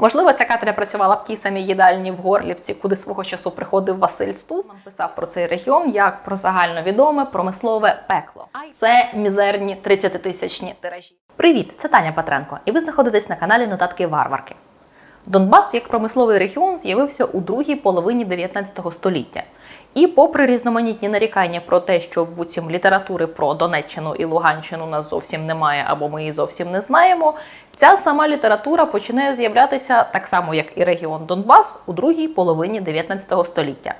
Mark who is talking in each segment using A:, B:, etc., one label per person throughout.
A: Можливо, ця катеря працювала в тій самій їдальні в Горлівці, куди свого часу приходив Василь Стус. Нам писав про цей регіон як про загальновідоме промислове пекло. Це мізерні 30-тисячні тиражі. Привіт, це Таня Петренко, і ви знаходитесь на каналі Нотатки Варварки. Донбас як промисловий регіон з'явився у другій половині 19 століття. І, попри різноманітні нарікання про те, що буцім літератури про Донеччину і Луганщину нас зовсім немає, або ми її зовсім не знаємо, ця сама література починає з'являтися так само, як і регіон Донбас у другій половині 19 століття.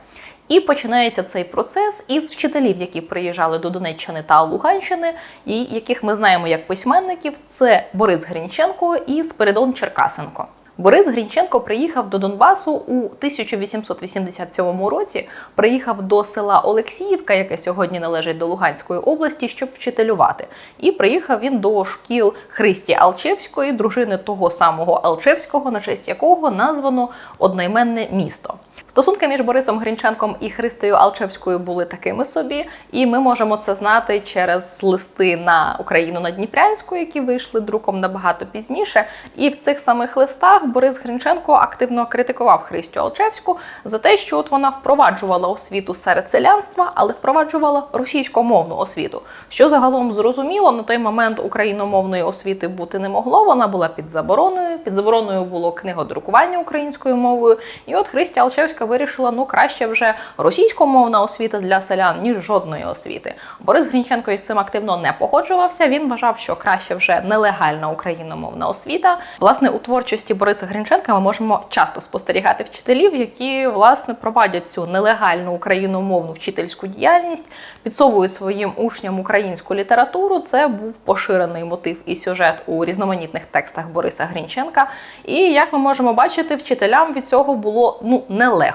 A: І починається цей процес із вчителів, які приїжджали до Донеччини та Луганщини, і яких ми знаємо як письменників. Це Борис Грінченко і Спиридон Черкасенко. Борис Грінченко приїхав до Донбасу у 1887 році. Приїхав до села Олексіївка, яке сьогодні належить до Луганської області, щоб вчителювати. І приїхав він до шкіл Христі Алчевської, дружини того самого Алчевського, на честь якого названо одноіменне місто. Стосунки між Борисом Грінченком і Христею Алчевською були такими собі, і ми можемо це знати через листи на Україну на Дніпрянську, які вийшли друком набагато пізніше. І в цих самих листах Борис Грінченко активно критикував Христю Алчевську за те, що от вона впроваджувала освіту серед селянства, але впроваджувала російськомовну освіту. Що загалом зрозуміло, на той момент україномовної освіти бути не могло. Вона була під забороною. Під забороною було книгодрукування українською мовою. І от Христя Алчевська вирішила, ну краще вже російськомовна освіта для селян, ніж жодної освіти. Борис Грінченко із цим активно не погоджувався. Він вважав, що краще вже нелегальна україномовна освіта. Власне, у творчості Бориса Грінченка ми можемо часто спостерігати вчителів, які власне проводять цю нелегальну україномовну вчительську діяльність, підсовують своїм учням українську літературу. Це був поширений мотив і сюжет у різноманітних текстах Бориса Грінченка. І як ми можемо бачити, вчителям від цього було ну нелегко.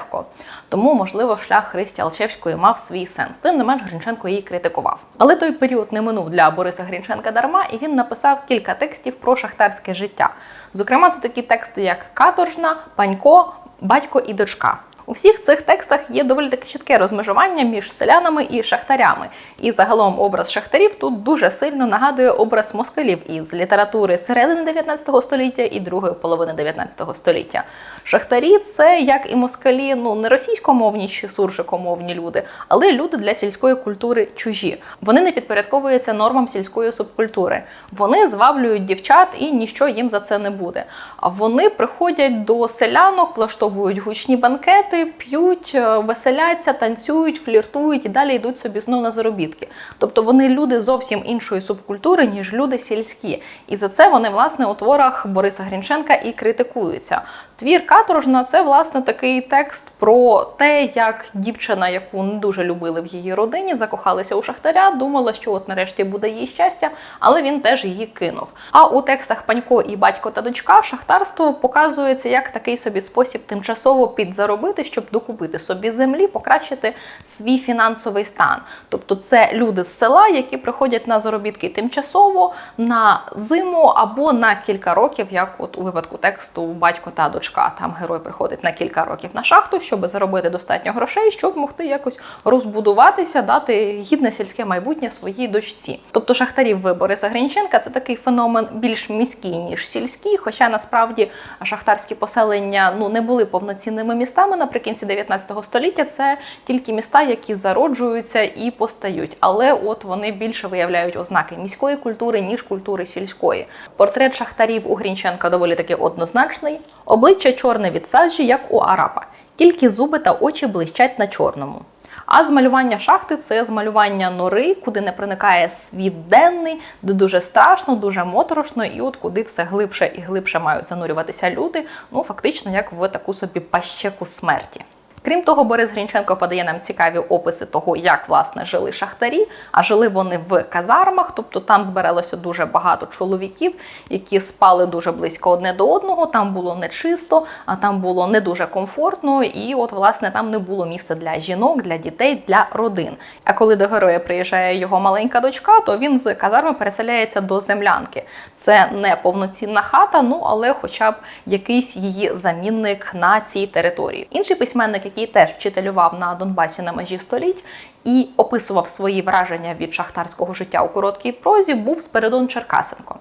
A: Тому, можливо, шлях Христі Алчевської мав свій сенс. Тим не менш, Грінченко її критикував. Але той період не минув для Бориса Грінченка дарма, і він написав кілька текстів про шахтарське життя. Зокрема, це такі тексти, як Каторжна, Панько, Батько і дочка. У всіх цих текстах є доволі таке чітке розмежування між селянами і шахтарями. І загалом образ шахтарів тут дуже сильно нагадує образ москалів із літератури середини 19 століття і другої половини 19 століття. Шахтарі це як і москалі, ну не російськомовні чи суржикомовні люди, але люди для сільської культури чужі. Вони не підпорядковуються нормам сільської субкультури. Вони зваблюють дівчат і ніщо їм за це не буде. А вони приходять до селянок, влаштовують гучні банкети, п'ють, е, веселяться, танцюють, фліртують і далі йдуть собі знов на заробітки. Тобто вони люди зовсім іншої субкультури, ніж люди сільські. І за це вони, власне, у творах Бориса Грінченка і критикуються. Твір Каторжна це власне такий текст про те, як дівчина, яку не дуже любили в її родині, закохалася у шахтаря, думала, що от нарешті буде їй щастя, але він теж її кинув. А у текстах Панько і батько та дочка шахтарство показується як такий собі спосіб тимчасово підзаробити, щоб докупити собі землі, покращити свій фінансовий стан. Тобто, це люди з села, які приходять на заробітки тимчасово на зиму або на кілька років, як от у випадку тексту батько та дочка. Там герой приходить на кілька років на шахту, щоб заробити достатньо грошей, щоб могти якось розбудуватися, дати гідне сільське майбутнє своїй дочці. Тобто шахтарів Бориса Грінченка це такий феномен більш міський ніж сільський. Хоча насправді шахтарські поселення ну не були повноцінними містами наприкінці 19 століття. Це тільки міста, які зароджуються і постають. Але от вони більше виявляють ознаки міської культури ніж культури сільської. Портрет шахтарів у Грінченка доволі таки однозначний. Обличчя чорне від сажі, як у араба, тільки зуби та очі блищать на чорному. А змалювання шахти це змалювання нори, куди не проникає світ денний, де дуже страшно, дуже моторошно, і от куди все глибше і глибше мають занурюватися люди. Ну фактично, як в таку собі пащеку смерті. Крім того, Борис Грінченко подає нам цікаві описи того, як власне жили шахтарі. А жили вони в казармах, тобто там збиралося дуже багато чоловіків, які спали дуже близько одне до одного. Там було не чисто, а там було не дуже комфортно. І от, власне, там не було місця для жінок, для дітей, для родин. А коли до героя приїжджає його маленька дочка, то він з казарми переселяється до землянки. Це не повноцінна хата, ну але хоча б якийсь її замінник на цій території. Інший письменник, який теж вчителював на Донбасі на межі століть і описував свої враження від шахтарського життя у короткій прозі, був Спиридон Черкасенко.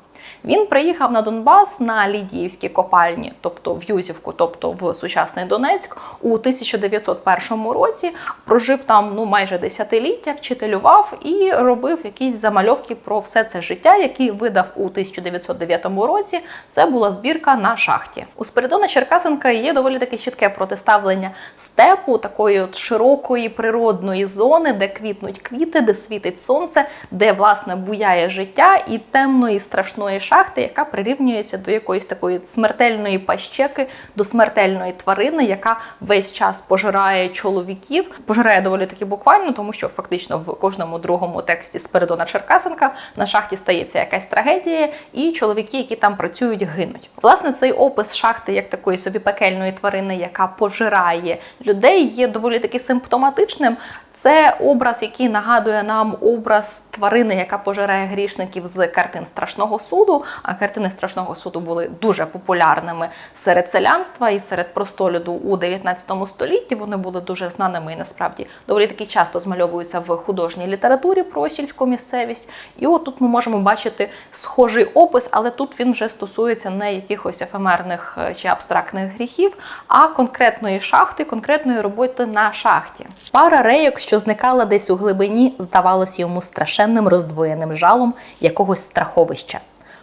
A: Він приїхав на Донбас на Лідіївські копальні, тобто в Юзівку, тобто в сучасний Донецьк, у 1901 році. Прожив там ну майже десятиліття, вчителював і робив якісь замальовки про все це життя, які видав у 1909 році. Це була збірка на шахті. У Спиридона Черкасенка є доволі таке чітке протиставлення степу, такої от широкої природної зони, де квітнуть квіти, де світить сонце, де власне буяє життя, і темної страшної шахти, яка прирівнюється до якоїсь такої смертельної пащеки, до смертельної тварини, яка весь час пожирає чоловіків, пожирає доволі таки буквально, тому що фактично в кожному другому тексті Спиридона Черкасенка на шахті стається якась трагедія, і чоловіки, які там працюють, гинуть. Власне, цей опис шахти як такої собі пекельної тварини, яка пожирає людей, є доволі таки симптоматичним. Це образ, який нагадує нам образ тварини, яка пожирає грішників з картин страшного суду. А картини страшного суду були дуже популярними серед селянства і серед простолюду у 19 столітті. Вони були дуже знаними і насправді доволі таки часто змальовуються в художній літературі про сільську місцевість. І от тут ми можемо бачити схожий опис, але тут він вже стосується не якихось ефемерних е, чи абстрактних гріхів, а конкретної шахти, конкретної роботи на шахті. Пара рейок, що зникала десь у глибині, здавалося йому страшенним роздвоєним жалом якогось страховища.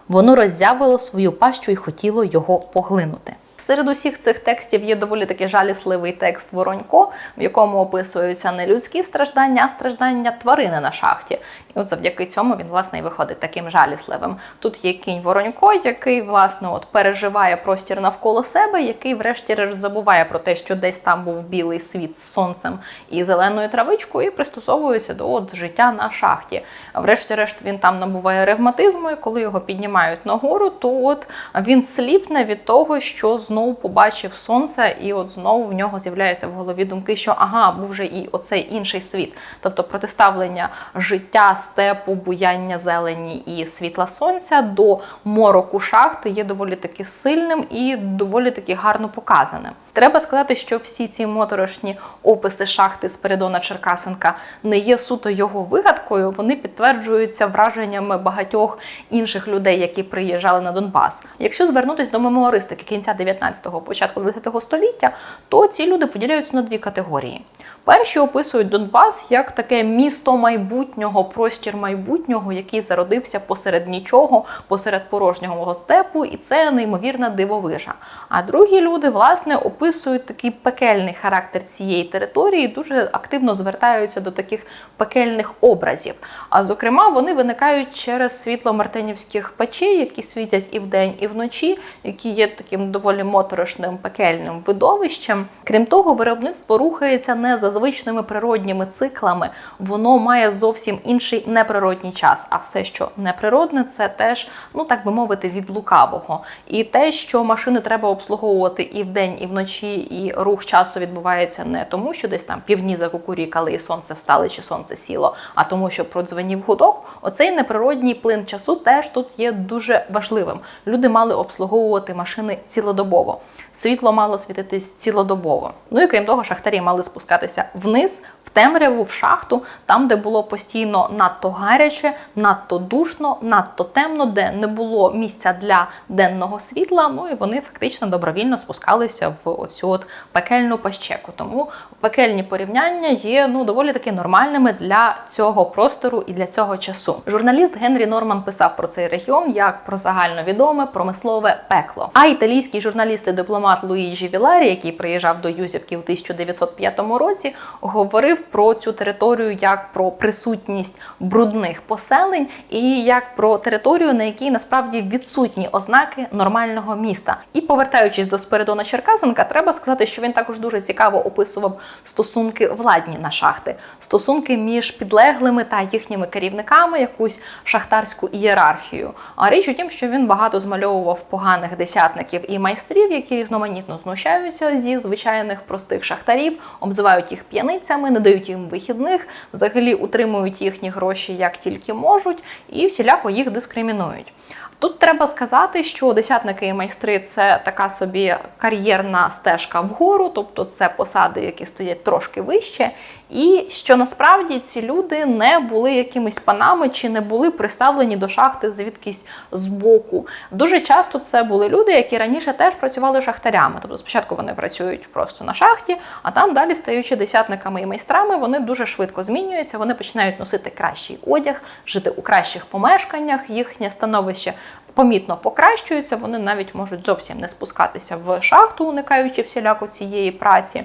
A: Воно роззявило свою пащу і хотіло його поглинути. Серед усіх цих текстів є доволі таки жалісливий текст Воронько, в якому описуються не людські страждання, а страждання тварини на шахті. І от завдяки цьому він власне і виходить таким жалісливим. Тут є кінь Воронько, який власне от переживає простір навколо себе, який, врешті-решт, забуває про те, що десь там був білий світ з сонцем і зеленою травичкою, і пристосовується до от життя на шахті. Врешті-решт він там набуває ревматизму, і коли його піднімають нагору, то от він сліпне від того, що знову побачив сонце, і от знову в нього з'являється в голові думки, що ага, був вже і оцей інший світ, тобто протиставлення життя степу, буяння зелені і світла сонця до мороку шахти є доволі таки сильним і доволі таки гарно показаним. Треба сказати, що всі ці моторошні описи шахти Спиридона Черкасенка не є суто його вигадкою. Вони підтверджуються враженнями багатьох інших людей, які приїжджали на Донбас. Якщо звернутися до мемуаристики кінця 19-го, початку 20-го століття, то ці люди поділяються на дві категорії. Перші описують Донбас як таке місто майбутнього, простір майбутнього, який зародився посеред нічого, посеред порожнього степу, і це неймовірна дивовижа. А другі люди, власне, описують такий пекельний характер цієї території, дуже активно звертаються до таких пекельних образів. А зокрема, вони виникають через світло мартинівських печей, які світять і вдень, і вночі, які є таким доволі моторошним пекельним видовищем. Крім того, виробництво рухається не за звичними природніми циклами, воно має зовсім інший неприродній час. А все, що неприродне, це теж, ну так би мовити, від лукавого. І те, що машини треба обслуговувати і вдень, і вночі, і рух часу відбувається не тому, що десь там півні закукурікали і сонце встали, чи сонце сіло, а тому, що продзвонів гудок. Оцей неприродній плин часу теж тут є дуже важливим. Люди мали обслуговувати машини цілодобово. Світло мало світитись цілодобово. Ну і крім того, шахтарі мали спускатися вниз, темряву, в шахту, там, де було постійно надто гаряче, надто душно, надто темно, де не було місця для денного світла. Ну і вони фактично добровільно спускалися в оцю от пекельну пащеку. Тому пекельні порівняння є ну доволі таки нормальними для цього простору і для цього часу. Журналіст Генрі Норман писав про цей регіон як про загальновідоме промислове пекло. А італійський журналіст і дипломат Луїджі Віларі, який приїжджав до Юзівки у 1905 році, говорив про цю територію як про присутність брудних поселень і як про територію, на якій насправді відсутні ознаки нормального міста. І повертаючись до Спиридона Черкасенка, треба сказати, що він також дуже цікаво описував стосунки владні на шахти, стосунки між підлеглими та їхніми керівниками, якусь шахтарську ієрархію. А річ у тім, що він багато змальовував поганих десятників і майстрів, які різноманітно знущаються зі звичайних простих шахтарів, обзивають їх п'яницями, не дають їм вихідних, взагалі утримують їхні гроші як тільки можуть, і всіляко їх дискримінують. Тут треба сказати, що десятники і майстри це така собі кар'єрна стежка вгору, тобто це посади, які стоять трошки вище, і що насправді ці люди не були якимись панами чи не були приставлені до шахти звідкись збоку. Дуже часто це були люди, які раніше теж працювали шахтарями. Тобто спочатку вони працюють просто на шахті, а там далі стаючи десятниками і майстрами, вони дуже швидко змінюються. Вони починають носити кращий одяг, жити у кращих помешканнях. Їхнє становище помітно покращується. Вони навіть можуть зовсім не спускатися в шахту, уникаючи всіляко цієї праці.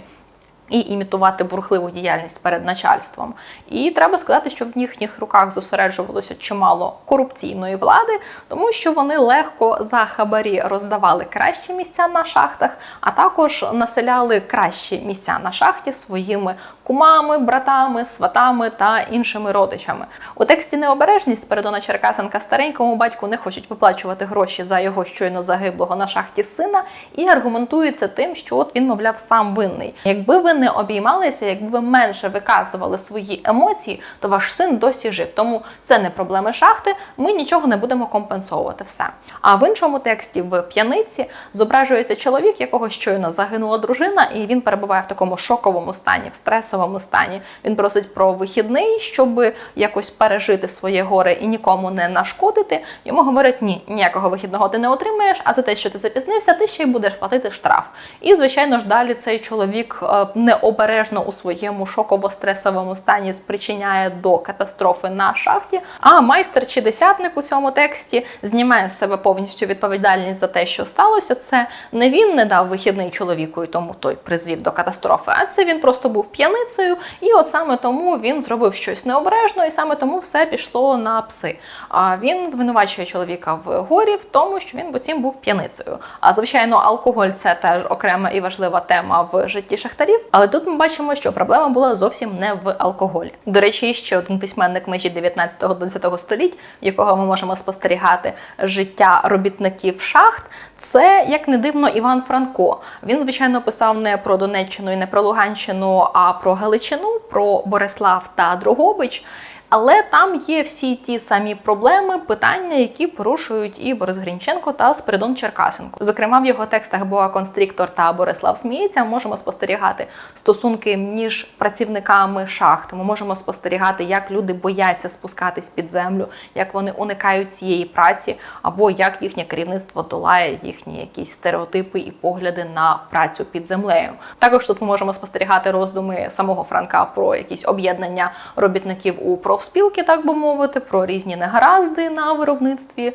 A: І імітувати бурхливу діяльність перед начальством. І треба сказати, що в їхніх руках зосереджувалося чимало корупційної влади, тому що вони легко за хабарі роздавали кращі місця на шахтах, а також населяли кращі місця на шахті своїми кумами, братами, сватами та іншими родичами. У тексті необережність Спиридона Черкасенка старенькому батьку не хочуть виплачувати гроші за його щойно загиблого на шахті сина, і аргументується тим, що от він, мовляв, сам винний. Якби ви не обіймалися, якби ви менше виказували свої емоції, то ваш син досі жив. Тому це не проблеми шахти. Ми нічого не будемо компенсовувати. Все. А в іншому тексті в п'яниці зображується чоловік, якого щойно загинула дружина, і він перебуває в такому шоковому стані, в стресовому стані. Він просить про вихідний, щоб якось пережити своє горе і нікому не нашкодити. Йому говорять, ні, ніякого вихідного ти не отримаєш, а за те, що ти запізнився, ти ще й будеш платити штраф. І звичайно ж далі цей чоловік е, необережно у своєму шоково-стресовому стані спричиняє до катастрофи на шахті. А майстер чи десятник у цьому тексті знімає з себе повністю відповідальність за те, що сталося. Це не він не дав вихідний чоловіку, і тому той призвів до катастрофи, а це він просто був п'яницею, і от саме тому він зробив щось необережно, і саме тому все пішло на пси. А він звинувачує чоловіка в горі в тому, що він потім був п'яницею. А звичайно, алкоголь це теж окрема і важлива тема в житті шахтарів. Але тут ми бачимо, що проблема була зовсім не в алкоголі. До речі, ще один письменник межі 19-20 століть, якого ми можемо спостерігати життя робітників шахт. Це як не дивно Іван Франко. Він, звичайно, писав не про Донеччину і не про Луганщину, а про Галичину, про Борислав та Дрогобич. Але там є всі ті самі проблеми, питання, які порушують і Борис Грінченко та Спиридон Черкасенко. Зокрема, в його текстах Боа Констріктор та Борислав Сміється можемо спостерігати стосунки між працівниками шахт. Ми можемо спостерігати, як люди бояться спускатись під землю, як вони уникають цієї праці, або як їхнє керівництво долає їхні якісь стереотипи і погляди на працю під землею. Також тут ми можемо спостерігати роздуми самого Франка про якісь об'єднання робітників у профспілки, так би мовити, про різні негаразди на виробництві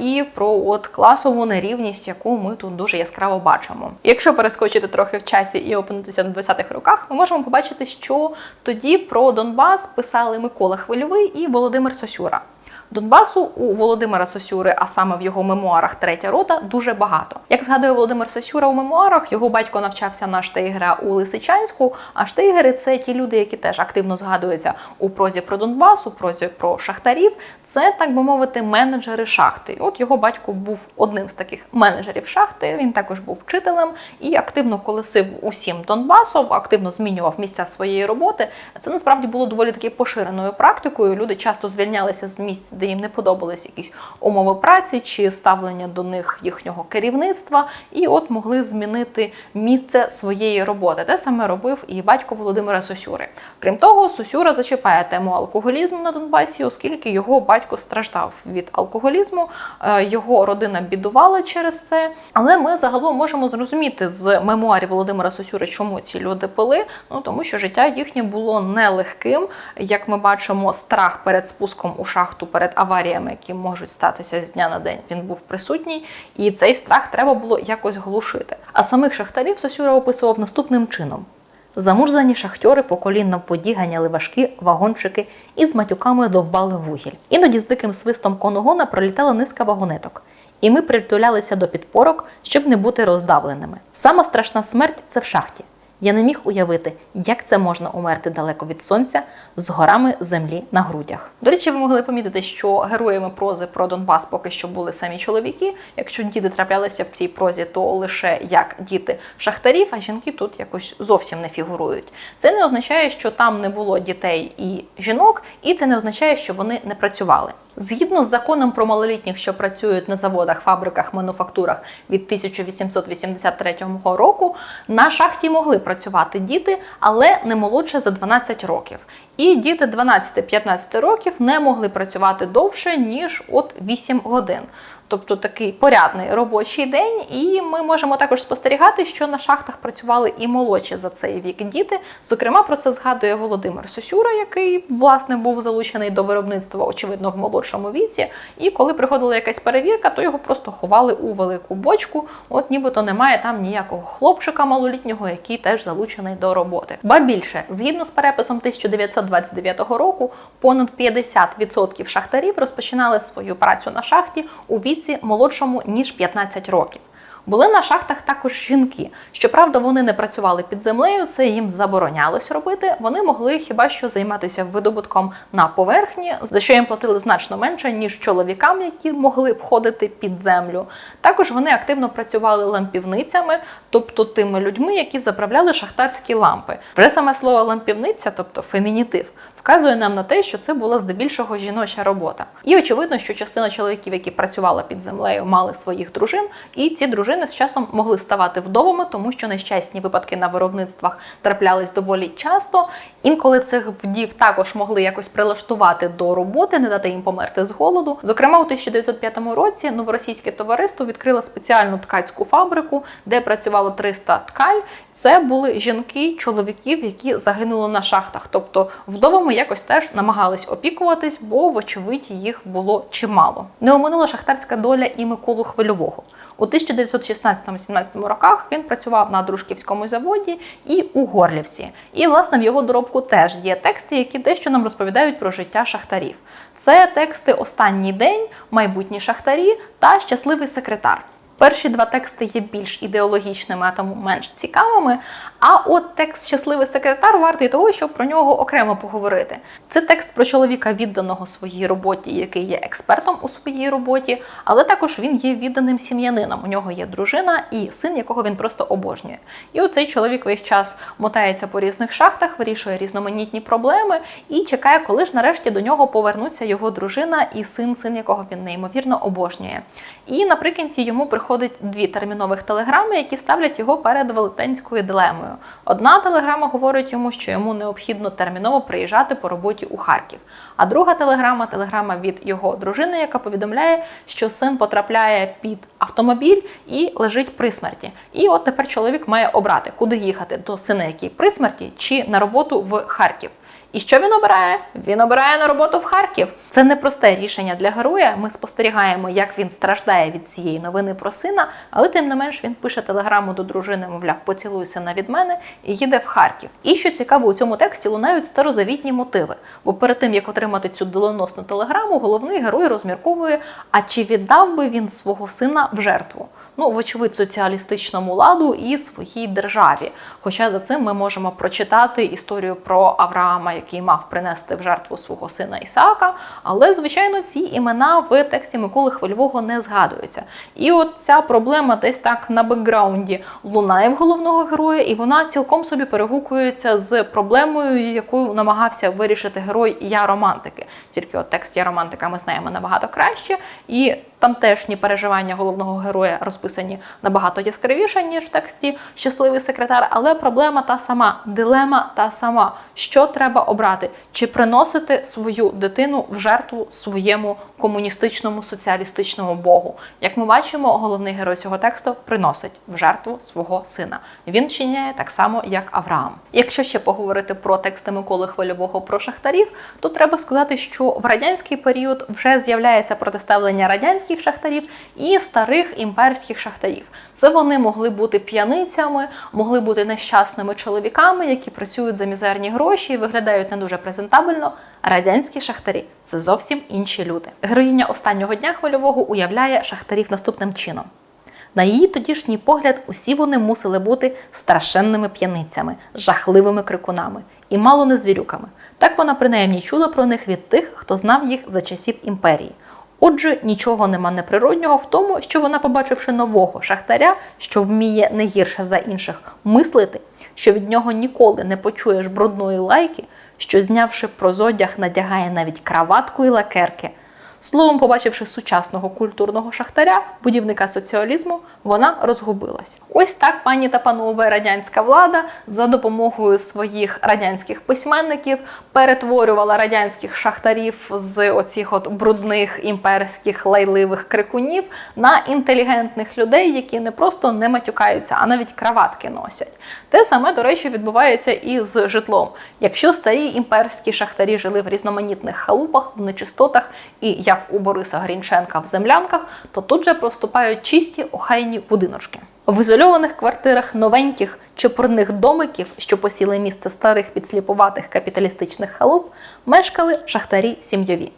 A: і про от класову нерівність, яку ми тут дуже яскраво бачимо. Якщо перескочити трохи в часі і опинитися на 20-х роках, ми можемо побачити, що тоді про Донбас писали Микола Хвильовий і Володимир Сосюра. Донбасу у Володимира Сосюри, а саме в його мемуарах Третя рота, дуже багато. Як згадує Володимир Сосюра у мемуарах, його батько навчався на Штейгера у Лисичанську. А Штейгери це ті люди, які теж активно згадуються у прозі про Донбас, у прозі про шахтарів. Це так би мовити, менеджери шахти. От його батько був одним з таких менеджерів шахти. Він також був вчителем і активно колесив усім Донбасом, активно змінював місця своєї роботи. Це насправді було доволі таки поширеною практикою. Люди часто звільнялися з місць де їм не подобались якісь умови праці чи ставлення до них їхнього керівництва, і от могли змінити місце своєї роботи. Те саме робив і батько Володимира Сосюри. Крім того, Сосюра зачіпає тему алкоголізму на Донбасі, оскільки його батько страждав від алкоголізму, е, його родина бідувала через це. Але ми загалом можемо зрозуміти з мемуарів Володимира Сосюри, чому ці люди пили. Ну тому що життя їхнє було нелегким. Як ми бачимо, страх перед спуском у шахту перед перед аваріями, які можуть статися з дня на день, він був присутній, і цей страх треба було якось глушити. А самих шахтарів Сосюра описував наступним чином. Замурзані шахтьори по колінна в воді ганяли важкі вагончики і з матюками довбали вугіль. Іноді з диким свистом коногона пролітала низка вагонеток, і ми притулялися до підпорок, щоб не бути роздавленими. Сама страшна смерть це в шахті. Я не міг уявити, як це можна умерти далеко від сонця з горами землі на грудях. До речі, ви могли помітити, що героями прози про Донбас поки що були самі чоловіки. Якщо діти траплялися в цій прозі, то лише як діти шахтарів, а жінки тут якось зовсім не фігурують. Це не означає, що там не було дітей і жінок, і це не означає, що вони не працювали. Згідно з законом про малолітніх, що працюють на заводах, фабриках, мануфактурах від 1883 року, на шахті могли працювати діти, але не молодше за 12 років. І діти 12-15 років не могли працювати довше ніж от 8 годин. Тобто такий порядний робочий день, і ми можемо також спостерігати, що на шахтах працювали і молодші за цей вік діти. Зокрема, про це згадує Володимир Сосюра, який власне був залучений до виробництва, очевидно, в молодшому віці. І коли приходила якась перевірка, то його просто ховали у велику бочку. От нібито немає там ніякого хлопчика малолітнього, який теж залучений до роботи. Ба більше, згідно з переписом 1929 року, понад 50% шахтарів розпочинали свою працю на шахті у віці віці молодшому ніж 15 років. Були на шахтах також жінки. Щоправда, вони не працювали під землею, це їм заборонялось робити. Вони могли хіба що займатися видобутком на поверхні, за що їм платили значно менше, ніж чоловікам, які могли входити під землю. Також вони активно працювали лампівницями, тобто тими людьми, які заправляли шахтарські лампи. Вже саме слово лампівниця, тобто фемінітив, вказує нам на те, що це була здебільшого жіноча робота. І очевидно, що частина чоловіків, які працювали під землею, мали своїх дружин, і ці дружини з часом могли ставати вдовами, тому що нещасні випадки на виробництвах траплялись доволі часто. Інколи цих вдів також могли якось прилаштувати до роботи, не дати їм померти з голоду. Зокрема, у 1905 році новоросійське товариство відкрило спеціальну ткацьку фабрику, де працювало 300 ткаль. Це були жінки, чоловіків, які загинули на шахтах. Тобто вдовами якось теж намагались опікуватись, бо, вочевидь, їх було чимало. Не оминула шахтарська доля і Миколу Хвильового. У 1916-17 роках він працював на Дружківському заводі і у Горлівці. І, власне, в його доробку теж є тексти, які дещо нам розповідають про життя шахтарів. Це тексти Останній день, майбутні шахтарі та щасливий секретар. Перші два тексти є більш ідеологічними, а тому менш цікавими. А от текст Щасливий секретар вартий того, щоб про нього окремо поговорити. Це текст про чоловіка, відданого своїй роботі, який є експертом у своїй роботі, але також він є відданим сім'янином. У нього є дружина і син, якого він просто обожнює. І оцей чоловік весь час мотається по різних шахтах, вирішує різноманітні проблеми і чекає, коли ж нарешті до нього повернуться його дружина і син, син якого він неймовірно обожнює. І наприкінці йому приходить дві термінових телеграми, які ставлять його перед велетенською дилемою. Одна телеграма говорить йому, що йому необхідно терміново приїжджати по роботі у Харків. А друга телеграма телеграма від його дружини, яка повідомляє, що син потрапляє під автомобіль і лежить при смерті. І от тепер чоловік має обрати, куди їхати до сина, який при смерті, чи на роботу в Харків. І що він обирає? Він обирає на роботу в Харків. Це непросте рішення для героя. Ми спостерігаємо, як він страждає від цієї новини про сина, але тим не менш він пише телеграму до дружини, мовляв, поцілуй сина від мене і їде в Харків. І що цікаво, у цьому тексті лунають старозавітні мотиви. Бо перед тим як отримати цю доленосну телеграму, головний герой розмірковує, а чи віддав би він свого сина в жертву ну, вочевидь, соціалістичному ладу і своїй державі. Хоча за цим ми можемо прочитати історію про Авраама, який мав принести в жертву свого сина Ісаака. Але, звичайно, ці імена в тексті Миколи Хвильового не згадуються. І от ця проблема десь так на бекграунді лунає в головного героя, і вона цілком собі перегукується з проблемою, яку намагався вирішити герой Я романтики. Тільки от текст Я романтика ми знаємо набагато краще. І тамтешні переживання головного героя розписані набагато яскравіше, ніж в тексті Щасливий секретар, але проблема та сама, дилема та сама. Що треба обрати? Чи приносити свою дитину в жертву своєму комуністичному соціалістичному богу? Як ми бачимо, головний герой цього тексту приносить в жертву свого сина. Він чиняє так само, як Авраам. Якщо ще поговорити про тексти Миколи Хвильового про шахтарів, то треба сказати, що в радянський період вже з'являється протиставлення радянських шахтарів і старих імперських шахтарів. Це вони могли бути п'яницями, могли бути нещасними чоловіками, які працюють за мізерні гроші і виглядають не дуже презентабельно. Радянські шахтарі це зовсім інші люди. Героїня останнього дня хвильового уявляє шахтарів наступним чином. На її тодішній погляд, усі вони мусили бути страшенними п'яницями, жахливими крикунами і мало не звірюками. Так вона принаймні чула про них від тих, хто знав їх за часів імперії. Отже, нічого нема неприроднього в тому, що вона, побачивши нового шахтаря, що вміє не гірше за інших мислити, що від нього ніколи не почуєш брудної лайки, що, знявши прозодяг, надягає навіть краватку і лакерки, Словом, побачивши сучасного культурного шахтаря, будівника соціалізму, вона розгубилась. Ось так пані та панове радянська влада за допомогою своїх радянських письменників перетворювала радянських шахтарів з оцих от брудних імперських лайливих крикунів на інтелігентних людей, які не просто не матюкаються, а навіть краватки носять. Те саме, до речі, відбувається і з житлом. Якщо старі імперські шахтарі жили в різноманітних халупах, в нечистотах і як у Бориса Грінченка в землянках, то тут же проступають чисті охайні будиночки. В ізольованих квартирах новеньких чепурних домиків, що посіли місце старих підсліпуватих капіталістичних халуп, мешкали шахтарі сім'йові.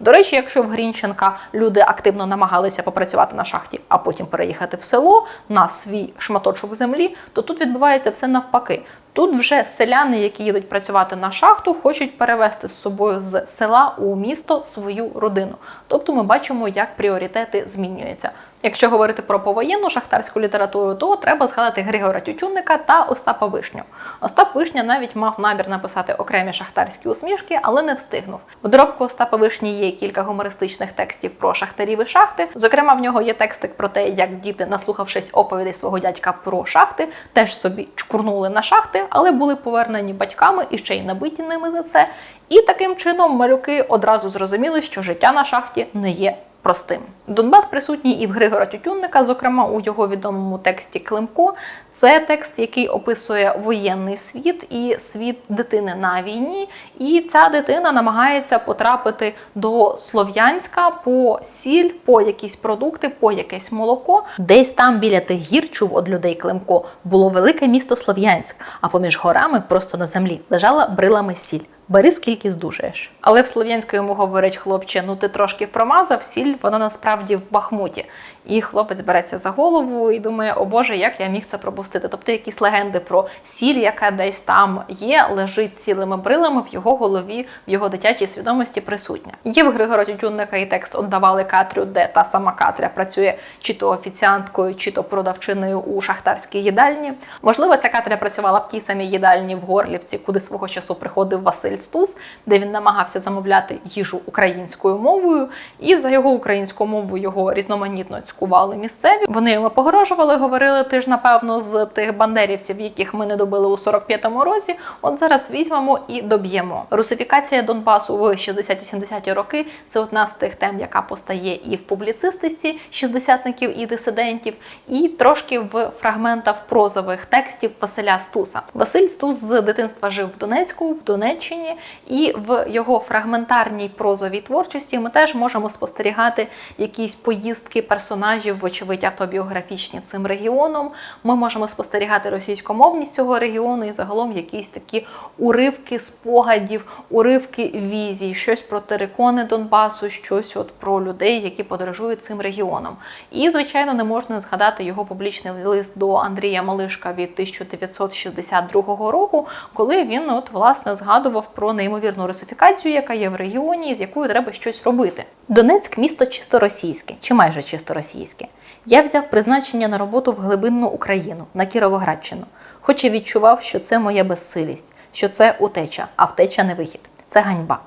A: До речі, якщо в Грінченка люди активно намагалися попрацювати на шахті, а потім переїхати в село на свій шматочок землі, то тут відбувається все навпаки. Тут вже селяни, які їдуть працювати на шахту, хочуть перевести з собою з села у місто свою родину. Тобто ми бачимо, як пріоритети змінюються. Якщо говорити про повоєнну шахтарську літературу, то треба згадати Григора Тютюнника та Остапа Вишню. Остап Вишня навіть мав намір написати окремі шахтарські усмішки, але не встигнув. В доробку Остапа Вишні є кілька гумористичних текстів про шахтарів і шахти. Зокрема, в нього є текстик про те, як діти, наслухавшись оповідей свого дядька про шахти, теж собі чкурнули на шахти, але були повернені батьками і ще й набиті ними за це. І таким чином малюки одразу зрозуміли, що життя на шахті не є простим. Донбас присутній і в Григора Тютюнника, зокрема у його відомому тексті Климко. Це текст, який описує воєнний світ і світ дитини на війні. І ця дитина намагається потрапити до Слов'янська по сіль, по якісь продукти, по якесь молоко. Десь там біля тих гір чув од людей Климко було велике місто Слов'янськ, а поміж горами, просто на землі, лежала брилами сіль. Бери скільки здужаєш. Але в слов'янську йому говорять хлопче, ну ти трошки промазав, сіль вона насправді в бахмуті. І хлопець береться за голову і думає, о Боже, як я міг це пропустити. Тобто якісь легенди про сіль, яка десь там є, лежить цілими брилами в його голові, в його дитячій свідомості присутня. Є в Григора Тютюнника і текст «Отдавали Катрю, де та сама Катря працює чи то офіціанткою, чи то продавчиною у шахтарській їдальні. Можливо, ця Катря працювала в тій самій їдальні в Горлівці, куди свого часу приходив Василь Стус, де він намагався замовляти їжу українською мовою, і за його українською мовою його різноманітно цькували місцеві. Вони йому погрожували, говорили, ти ж напевно з тих бандерівців, яких ми не добили у 45-му році. От зараз візьмемо і доб'ємо. Русифікація Донбасу в 60-70-ті роки це одна з тих тем, яка постає і в публіцистиці шістдесятників і дисидентів, і трошки в фрагментах прозових текстів Василя Стуса. Василь Стус з дитинства жив в Донецьку, в Донеччині, і в його фрагментарній прозовій творчості ми теж можемо спостерігати якісь поїздки персонажів, вочевидь, автобіографічні цим регіоном. Ми можемо спостерігати російськомовність цього регіону і загалом якісь такі уривки спогадів, уривки візій, щось про терикони Донбасу, щось от про людей, які подорожують цим регіоном. І, звичайно, не можна згадати його публічний лист до Андрія Малишка від 1962 року, коли він от власне згадував про неймовірну русифікацію, яка є в регіоні, з якою треба щось робити. Донецьк місто чисто російське, чи майже чисто російське. Я взяв призначення на роботу в глибинну Україну на Кіровоградщину, хоч і відчував, що це моя безсилість, що це утеча, а втеча не вихід. Це ганьба.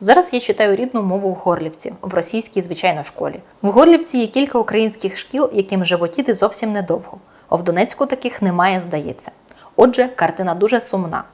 A: Зараз я читаю рідну мову в Горлівці, в російській, звичайно, школі. В Горлівці є кілька українських шкіл, яким животіти зовсім недовго. А в Донецьку таких немає, здається. Отже, картина дуже сумна.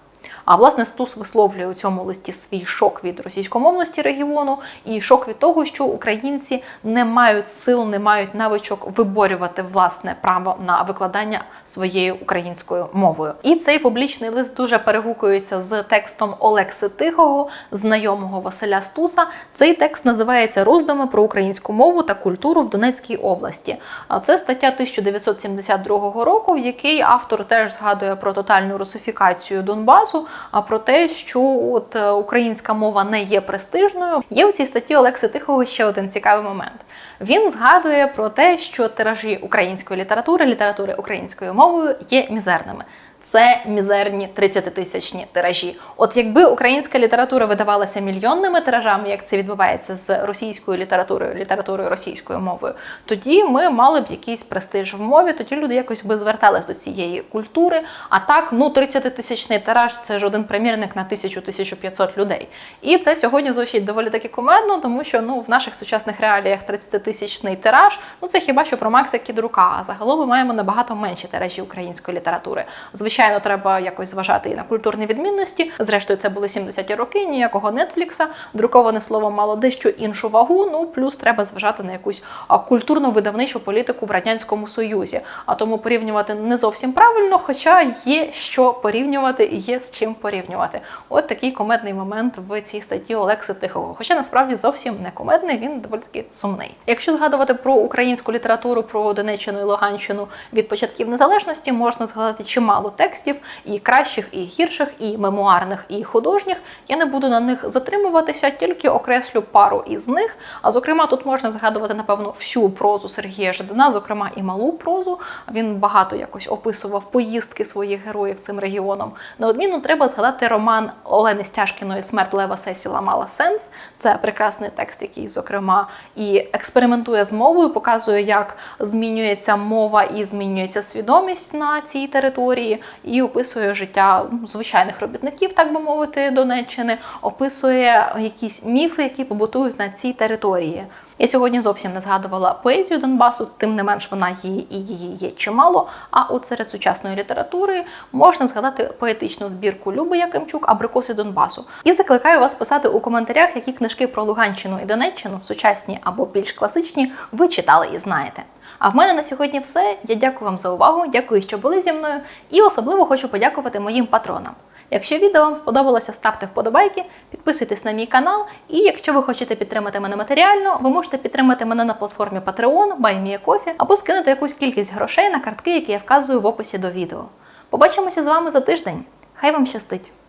A: А власне Стус висловлює у цьому листі свій шок від російськомовності регіону і шок від того, що українці не мають сил, не мають навичок виборювати власне право на викладання своєю українською мовою. І цей публічний лист дуже перегукується з текстом Олекси Тихого, знайомого Василя Стуса. Цей текст називається Роздуми про українську мову та культуру в Донецькій області. А це стаття 1972 року, в якій автор теж згадує про тотальну русифікацію Донбасу про те, що от е, українська мова не є престижною. Є у цій статті Олекси Тихого ще один цікавий момент. Він згадує про те, що тиражі української літератури, літератури українською мовою є мізерними. Це мізерні 30-тисячні тиражі. От якби українська література видавалася мільйонними тиражами, як це відбувається з російською літературою, літературою російською мовою, тоді ми мали б якийсь престиж в мові, тоді люди якось би звертались до цієї культури. А так, ну 30-тисячний тираж це ж один примірник на 1000-1500 людей. І це сьогодні звучить доволі таки кумедно, тому що ну в наших сучасних реаліях 30-тисячний тираж, ну це хіба що про Макса Кідрука. А загалом ми маємо набагато менші тиражі української літератури. Звичайно, треба якось зважати і на культурні відмінності. Зрештою, це були 70-ті роки, ніякого Нетфлікса. Друковане слово мало дещо іншу вагу. Ну плюс треба зважати на якусь а, культурно-видавничу політику в радянському союзі. А тому порівнювати не зовсім правильно, хоча є що порівнювати і є з чим порівнювати. От такий комедний момент в цій статті Олекси Тихого. Хоча насправді зовсім не комедний, він доволі таки сумний. Якщо згадувати про українську літературу, про Донеччину і Луганщину від початків незалежності, можна згадати чимало текстів, і кращих, і гірших, і мемуарних, і художніх. Я не буду на них затримуватися, тільки окреслю пару із них. А зокрема, тут можна згадувати напевно всю прозу Сергія Жадана, зокрема і малу прозу. Він багато якось описував поїздки своїх героїв цим регіоном. Неодмінно треба згадати роман Олени Стяжкіної Смерть Лева Сесіла мала сенс. Це прекрасний текст, який, зокрема, і експериментує з мовою, показує, як змінюється мова і змінюється свідомість на цій території, і описує життя звичайних робітників, так би мовити, Донеччини, описує якісь міфи, які побутують на цій території. Я сьогодні зовсім не згадувала поезію Донбасу, тим не менш вона є і її є чимало. А от серед сучасної літератури можна згадати поетичну збірку Люби Якимчук Абрикоси Донбасу. І закликаю вас писати у коментарях, які книжки про Луганщину і Донеччину, сучасні або більш класичні, ви читали і знаєте. А в мене на сьогодні все. Я дякую вам за увагу, дякую, що були зі мною, і особливо хочу подякувати моїм патронам. Якщо відео вам сподобалося, ставте вподобайки, підписуйтесь на мій канал. І якщо ви хочете підтримати мене матеріально, ви можете підтримати мене на платформі Patreon, BuyMeACoffee або скинути якусь кількість грошей на картки, які я вказую в описі до відео. Побачимося з вами за тиждень. Хай вам щастить!